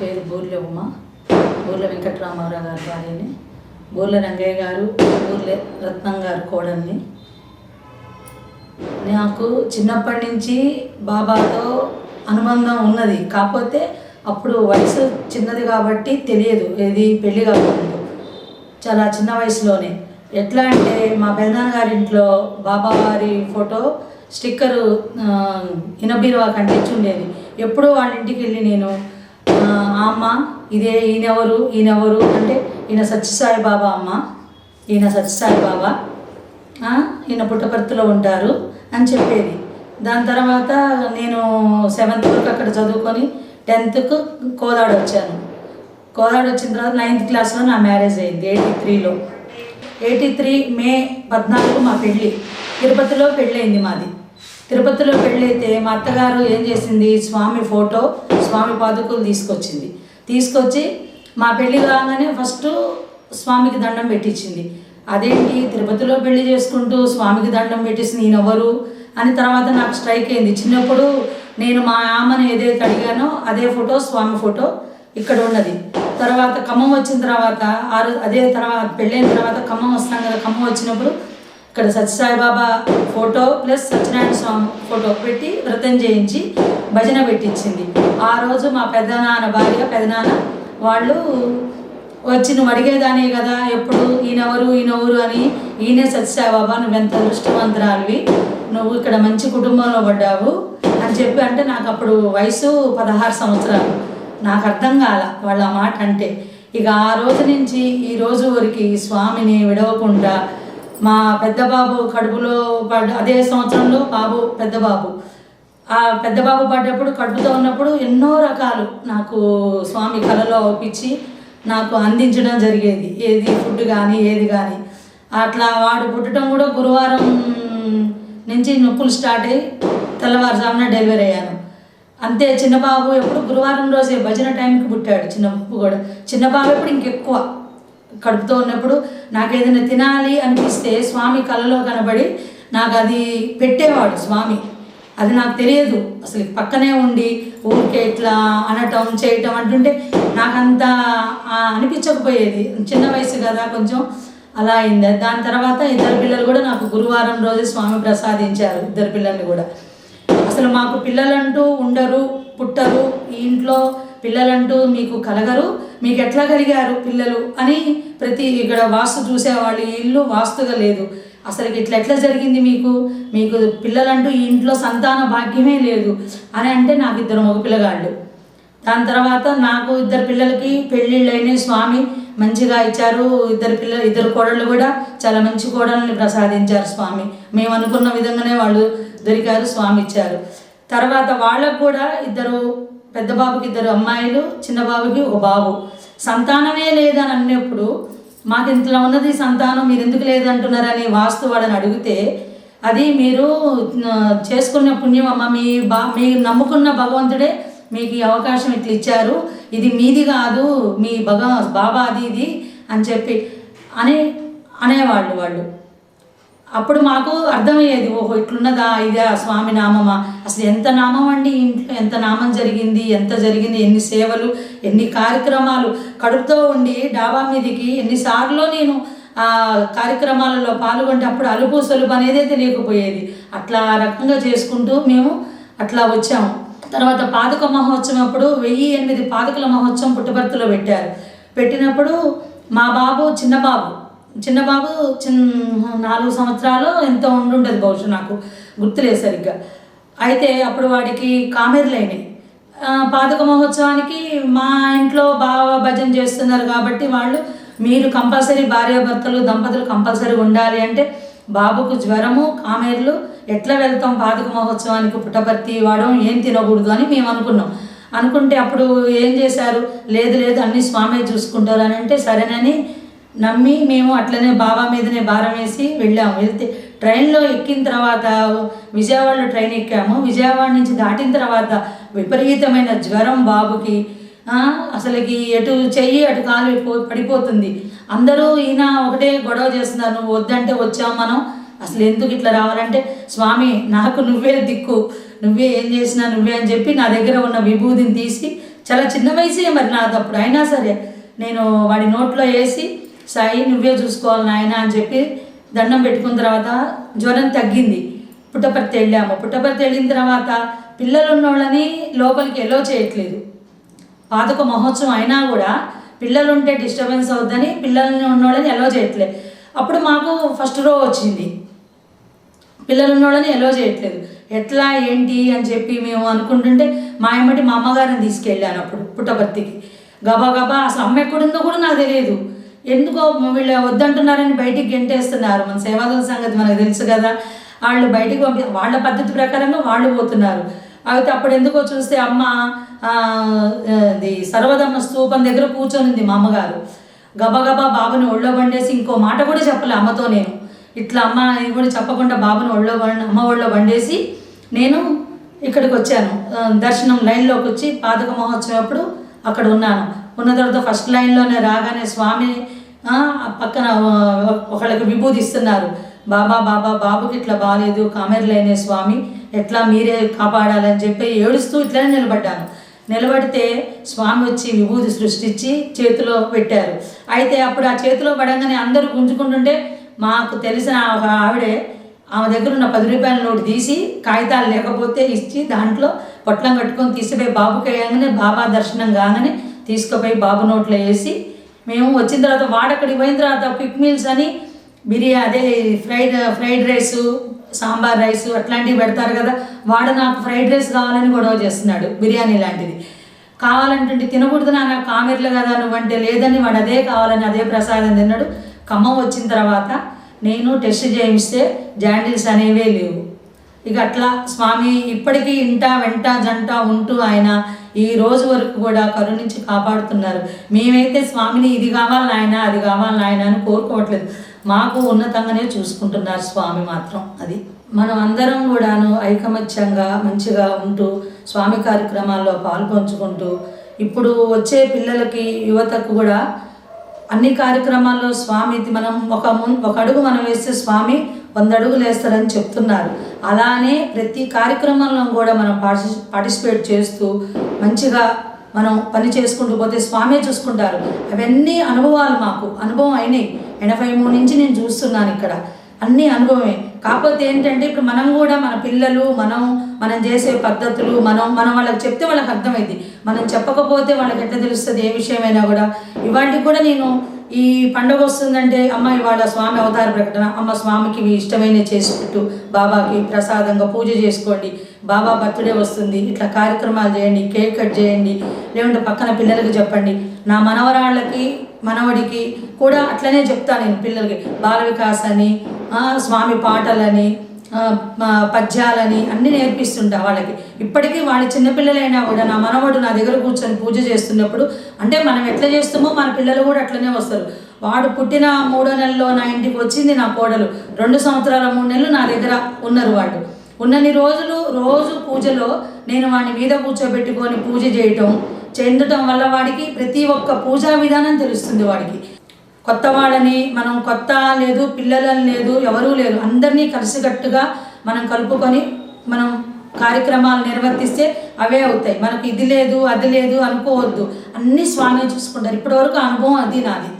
పేరు బూర్ల ఉమ బూర్ల వెంకటరామారావు గారి భార్యని బూర్ల రంగయ్య గారు బూర్ల రత్నం గారు కోడల్ని. నాకు చిన్నప్పటి నుంచి బాబాతో అనుబంధం ఉన్నది. కాకపోతే అప్పుడు వయసు చిన్నది కాబట్టి తెలియదు. ఏది పెళ్ళి కాకముందు. చాలా చిన్న వయసులోనే. ఎట్లా అంటే మా పెదనాన్న ఇంట్లో బాబా వారి ఫోటో స్టిక్కరు ఇనబీరువా కంటించి ఉండేది. ఎప్పుడూ వాళ్ళ ఇంటికి వెళ్ళి నేను అమ్మ ఇదే ఈయనెవరు ఈయనెవరు? అంటే ఈయన సత్యసాయి బాబా అమ్మ. ఈయన సత్యసాయి బాబా. ఈయన పుట్టపర్తిలో ఉంటారు అని చెప్పేది. దాని తర్వాత నేను సెవెంత్ వరకు అక్కడ చదువుకొని టెన్త్కు కోదాడు వచ్చాను. కోదాడు వచ్చిన తర్వాత నైన్త్ క్లాస్లో నా మ్యారేజ్ అయింది ఎయిటీ త్రీలో. ఎయిటీ త్రీ మే పద్నాలుగు మా పెళ్ళి. తిరుపతిలో పెళ్ళయింది మాది. తిరుపతిలో పెళ్ళైతే మా అత్తగారు ఏం చేసింది? స్వామి ఫోటో స్వామి పాదుకులు తీసుకొచ్చింది. తీసుకొచ్చి మా పెళ్ళి కాగానే ఫస్ట్ స్వామికి దండం పెట్టించింది. అదేంటి? తిరుపతిలో పెళ్ళి చేసుకుంటూ స్వామికి దండం పెట్టేసి నేను అని తర్వాత నాకు స్ట్రైక్ అయింది. చిన్నప్పుడు నేను మా ఆమెను ఏదైతే అడిగానో అదే ఫోటో స్వామి ఫోటో ఇక్కడ ఉన్నది. తర్వాత ఖమ్మం వచ్చిన తర్వాత ఆ అదే తర్వాత పెళ్ళైన తర్వాత ఖమ్మం వస్తాం కదా ఖమ్మం వచ్చినప్పుడు ఇక్కడ Sathya Sai Baba photo plus Satyanarayana Swamy photo పెట్టి వ్రతం చేయించి భజన పెట్టించింది. ఆ రోజు మా పెద్దనాన్న భార్య పెదనాన్న వాళ్ళు వచ్చి నువ్వు అడిగేదానే కదా ఎప్పుడు ఈయనెవరు ఈయనెవరు అని ఈయనే సత్యసాయిబాబా నువ్వెంత దృష్టివంతురాలివి నువ్వు ఇక్కడ మంచి కుటుంబంలో పడ్డావు అని చెప్పి అంటే నాకు అప్పుడు వయసు పదహారు సంవత్సరాలు. నాకు అర్థం కాల వాళ్ళ మాట అంటే. ఇక ఆ రోజు నుంచి ఈ రోజు వరకు స్వామిని విడవకుండా మా పెద్ద బాబు కడుపులో పడ్డ అదే సంవత్సరంలో బాబు పెద్ద బాబు ఆ పెద్ద బాబు పడ్డప్పుడు కడుపుతో ఉన్నప్పుడు ఎన్నో రకాలు నాకు స్వామి కళలో ఒప్పించి నాకు అందించడం జరిగేది. ఏది ఫుడ్ కానీ ఏది కానీ అట్లా వాడు పుట్టడం కూడా గురువారం నుంచి నొప్పులు స్టార్ట్ అయ్యి తెల్లవారుజామున డెలివరీ అయ్యాను. అంతే చిన్నబాబు ఎప్పుడు గురువారం రోజే భజన టైంకి పుట్టాడు చిన్నబాబు కూడా. చిన్నబాబు ఎప్పుడు ఇంకెక్కువ. కడుపుతో ఉన్నప్పుడు నాకు ఏదైనా తినాలి అనిపిస్తే స్వామి కలలో కనబడి నాకు అది పెట్టేవాడు స్వామి. అది నాకు తెలియదు. అసలు పక్కనే ఉండి ఊరికే ఇట్లా అనటం చేయటం అంటుంటే నాకంత అనిపించకపోయేది. చిన్న వయసు కదా కొంచెం అలా అయింది. దాని తర్వాత ఇద్దరు పిల్లలు కూడా నాకు గురువారం రోజు స్వామి ప్రసాదించారు ఇద్దరు పిల్లల్ని కూడా. అసలు మాకు పిల్లలంటూ ఉండరు పుట్టరు. ఈ ఇంట్లో పిల్లలంటూ మీకు కలగరు. మీకు ఎట్లా కలిగారు పిల్లలు అని ప్రతి ఇక్కడ వాస్తు చూసేవాళ్ళు ఇల్లు వాస్తుగా లేదు. అసలు ఇట్లా ఎట్లా జరిగింది మీకు? మీకు పిల్లలంటూ ఈ ఇంట్లో సంతాన భాగ్యమే లేదు అని అంటే నాకు ఇద్దరు మగ పిల్లగాళ్ళు దాని తర్వాత నాకు ఇద్దరు పిల్లలకి పెళ్ళిళ్ళైన స్వామి మంచిగా ఇచ్చారు. ఇద్దరు పిల్లలు ఇద్దరు కోడళ్ళు కూడా చాలా మంచి కోడల్ని ప్రసాదించారు స్వామి. మేము అనుకున్న విధంగానే వాళ్ళు దొరికారు స్వామి ఇచ్చారు. తర్వాత వాళ్ళకు కూడా ఇద్దరు పెద్ద బాబుకి ఇద్దరు అమ్మాయిలు చిన్న బాబుకి ఒక బాబు. సంతానమే లేదని అన్నప్పుడు మాకు ఇంట్లో ఉన్నది సంతానం? మీరు ఎందుకు లేదంటున్నారని వాస్తు వాడని అడిగితే అది మీరు చేసుకున్న పుణ్యం అమ్మ మీ బా మీరు నమ్ముకున్న భగవంతుడే మీకు ఈ అవకాశం ఇట్లా ఇచ్చారు. ఇది మీది కాదు మీ భగ బాబాది ఇది అని చెప్పి అని అనేవాళ్ళు వాళ్ళు. అప్పుడు మాకు అర్థమయ్యేది ఓహో ఇట్లున్నదా ఇదే స్వామి నామమా? అసలు ఎంత నామం అండి ఇంట్లో? ఎంత నామం జరిగింది? ఎంత జరిగింది? ఎన్ని సేవలు? ఎన్ని కార్యక్రమాలు? కడుపుతో ఉండి డాబా మీదకి ఎన్నిసార్లు నేను ఆ కార్యక్రమాలలో పాల్గొంటే అప్పుడు అలుపు సలుపు అనేదే తెలియకపోయేది. అట్లా రకంగా చేసుకుంటూ మేము అట్లా వచ్చాము. తర్వాత పాదుక మహోత్సవం అప్పుడు వెయ్యి ఎనిమిది పాదుకల మహోత్సవం పుట్టపర్తిలో పెట్టారు. పెట్టినప్పుడు మా బాబు చిన్న బాబు చిన్న బాబు చిన్న నాలుగు సంవత్సరాలు ఎంతో ఉండుంటుంది బహుశా నాకు గుర్తులేదు సరిగ్గా. అయితే అప్పుడు వాడికి కామెర్లు అయినాయి. మహోత్సవానికి మా ఇంట్లో బాగా భజన చేస్తున్నారు కాబట్టి వాళ్ళు మీరు కంపల్సరీ భార్యాభర్తలు దంపతులు కంపల్సరీ ఉండాలి అంటే బాబుకు జ్వరము కామెర్లు ఎట్లా వెళ్తాం పాదక మహోత్సవానికి పుట్టపర్తి వాడడం ఏం తినకూడదు అని మేము అనుకున్నాం. అనుకుంటే అప్పుడు ఏం చేశారు? లేదు లేదు అన్ని స్వామి చూసుకుంటారు అని అంటే సరేనని నమ్మి మేము అట్లనే బాబా మీదనే భారం వేసి వెళ్ళాము. వెళ్తే ట్రైన్లో ఎక్కిన తర్వాత విజయవాడలో ట్రైన్ ఎక్కాము. విజయవాడ నుంచి దాటిన తర్వాత విపరీతమైన జ్వరం బాబుకి. అసలుకి ఎటు చెయ్యి అటు కాలు పో- పడిపోతుంది. అందరూ ఈయన ఒకటే గొడవ చేస్తున్నారు. నువ్వు వద్దంటే వచ్చాం మనం. అసలు ఎందుకు ఇట్లా రావాలంటే స్వామి నాకు నువ్వే దిక్కు. నువ్వే ఏం చేసినా నువ్వే అని చెప్పి నా దగ్గర ఉన్న విభూతిని తీసి చాలా చిన్న వయసే మరి నాది అప్పుడు. అయినా సరే నేను వాడి నోట్లో వేసి సాయి నువ్వే చూసుకోవాలి నాయన అని చెప్పి దండం పెట్టుకున్న తర్వాత జ్వరం తగ్గింది. పుట్టపర్తి వెళ్ళాము. పుట్టపర్తి వెళ్ళిన తర్వాత పిల్లలు ఉన్నోళ్ళని లోపలికి ఎలో చేయట్లేదు. పాతక మహోత్సవం అయినా కూడా పిల్లలు ఉంటే డిస్టర్బెన్స్ అవుద్దని పిల్లల్ని ఉన్నోళ్ళని ఎలో చేయట్లేదు. అప్పుడు మాకు ఫస్ట్ రో వచ్చింది. పిల్లలు ఉన్నోళ్ళని ఎలో చేయట్లేదు. ఎట్లా ఏంటి అని చెప్పి మేము అనుకుంటుంటే మా అమ్మటి మా అమ్మగారిని తీసుకెళ్ళాను అప్పుడు పుట్టపర్తికి. గబా గబా అసలు అమ్మ ఎక్కడుందో కూడా నాకు తెలియదు. ఎందుకో వీళ్ళు వద్దంటున్నారని బయటికి గెంటేస్తున్నారు. మన సేవాదల సంగతి మనకు తెలుసు కదా. వాళ్ళు బయటికి పంపి వాళ్ళ పద్ధతి ప్రకారంగా వాళ్ళు పోతున్నారు. అయితే అప్పుడు ఎందుకో చూస్తే అమ్మ ఇది సర్వధమ్మ స్తూపం దగ్గర కూర్చొనింది మా అమ్మగారు గబగబా బాబుని ఒళ్ళో వండేసి ఇంకో మాట కూడా చెప్పలే అమ్మతో నేను. ఇట్లా అమ్మ ఇది కూడా చెప్పకుండా బాబుని ఒళ్ళో అమ్మ ఒళ్ళో వండేసి నేను ఇక్కడికి వచ్చాను. దర్శనం లైన్లోకి వచ్చి పాతక మహోత్సవం అప్పుడు అక్కడ ఉన్నాను. ఉన్న తర్వాత ఫస్ట్ లైన్లోనే రాగానే స్వామి పక్కన ఒకళ్ళకి విభూది ఇస్తున్నారు బాబా బాబా బాబుకి ఇట్లా బాగాలేదు కామెర్లేనే స్వామి ఎట్లా మీరే కాపాడాలని చెప్పి ఏడుస్తూ ఇట్లనే నిలబడ్డాను. నిలబడితే స్వామి వచ్చి విభూతి సృష్టించి చేతిలో పెట్టారు. అయితే అప్పుడు ఆ చేతిలో పడంగానే అందరూ గుంజుకుంటుంటే మాకు తెలిసిన ఒక ఆవిడే ఆమె దగ్గర ఉన్న పది రూపాయల నోటు తీసి కాగితాలు లేకపోతే ఇచ్చి దాంట్లో పొట్లం కట్టుకొని తీసుకుపోయి బాబుకి వేయగానే బాబా దర్శనం కాగానే తీసుకుపోయి బాబు నోట్లో వేసి మేము వచ్చిన తర్వాత వాడక్కడికి పోయిన తర్వాత క్విక్ మీల్స్ అని బిర్యానీ అదే fried fried rice sambar rice అట్లాంటివి పెడతారు కదా. వాడు నాకు ఫ్రైడ్ రైస్ కావాలని గొడవ చేస్తున్నాడు బిర్యానీ లాంటిది. కావాలంటుంటే తినకూడదు నాకు కామెర్లు కదా నువ్వంటే లేదని వాడు అదే కావాలని అదే ప్రసాదం తిన్నాడు. ఖమ్మం వచ్చిన తర్వాత నేను టెస్ట్ చేయిస్తే జాండిల్స్ అనేవే లేవు. ఇక అట్లా స్వామి ఇప్పటికీ ఇంట వెంట జంట ఉంటూ ఆయన ఈ రోజు వరకు కూడా కరుణించి కాపాడుతున్నారు. మేమైతే స్వామిని ఇది కావాలి నాయన అది కావాలి నాయన అని కోరుకోవట్లేదు. మాకు ఉన్నతంగానే చూసుకుంటున్నారు స్వామి మాత్రం. అది మనం అందరం కూడాను ఐకమత్యంగా మంచిగా ఉంటూ స్వామి కార్యక్రమాల్లో పాల్పంచుకుంటూ ఇప్పుడు వచ్చే పిల్లలకి యువతకు కూడా అన్ని కార్యక్రమాల్లో స్వామి మనం ఒక ముం ఒక అడుగు మనం వేస్తే స్వామి వంద అడుగులు వేస్తారని చెప్తున్నారు. అలానే ప్రతి కార్యక్రమంలో కూడా మనం పార్టి పార్టిసిపేట్ చేస్తూ మంచిగా మనం పని చేసుకుంటూ పోతే స్వామే చూసుకుంటారు. అవన్నీ అనుభవాలు మాకు. అనుభవం అయినాయి. ఎనభై మూడు నుంచి నేను చూస్తున్నాను ఇక్కడ. అన్నీ అనుభవమే. కాకపోతే ఏంటంటే ఇప్పుడు మనం కూడా మన పిల్లలు మనం మనం చేసే పద్ధతులు మనం మనం వాళ్ళకి చెప్తే వాళ్ళకి అర్థమైంది. మనం చెప్పకపోతే వాళ్ళకి ఎట్లా తెలుస్తుంది ఏ విషయమైనా కూడా. ఇవాటికి కూడా నేను ఈ పండుగ వస్తుందంటే అమ్మ ఇవాళ స్వామి అవతార ప్రకటన. అమ్మ స్వామికి మీ ఇష్టమైన చేసుకుంటూ బాబాకి ప్రసాదంగా పూజ చేసుకోండి. బాబా బర్త్డే వస్తుంది. ఇట్లా కార్యక్రమాలు చేయండి కేక్ కట్ చేయండి లేకుంటే పక్కన పిల్లలకి చెప్పండి. నా మనవరాళ్ళకి మనవడికి కూడా అట్లనే చెప్తాను నేను పిల్లలకి. బాల వికాస్ అని స్వామి పాటలని పద్యాలని అన్నీ నేర్పిస్తుంటా వాళ్ళకి. ఇప్పటికీ వాళ్ళ చిన్నపిల్లలైనా కూడా నా మనవడు నా దగ్గర కూర్చొని పూజ చేస్తున్నప్పుడు అంటే మనం ఎట్లా చేస్తామో మన పిల్లలు కూడా అట్లనే వస్తారు. వాడు పుట్టిన మూడో నెలలో నా ఇంటికి వచ్చింది నా కోడలు. రెండు సంవత్సరాల మూడు నెలలు నా దగ్గర ఉన్నారు వాళ్ళు. ఉన్నన్ని రోజులు రోజు పూజలో నేను వాడిని మీద కూర్చోబెట్టుకొని పూజ చేయటం చెందటం వల్ల వాడికి ప్రతి ఒక్క పూజా విధానం తెలుస్తుంది వాడికి. కొత్త వాళ్ళని మనం కొత్త లేదు పిల్లలని లేదు ఎవరూ లేరు. అందరినీ కలిసికట్టుగా మనం కలుపుకొని మనం కార్యక్రమాలు నిర్వర్తిస్తే అవే అవుతాయి. మనకు ఇది లేదు అది లేదు అనుకోవద్దు. అన్నీ స్వామి చూసుకుంటారు. ఇప్పటివరకు అనుభవం అది నాది.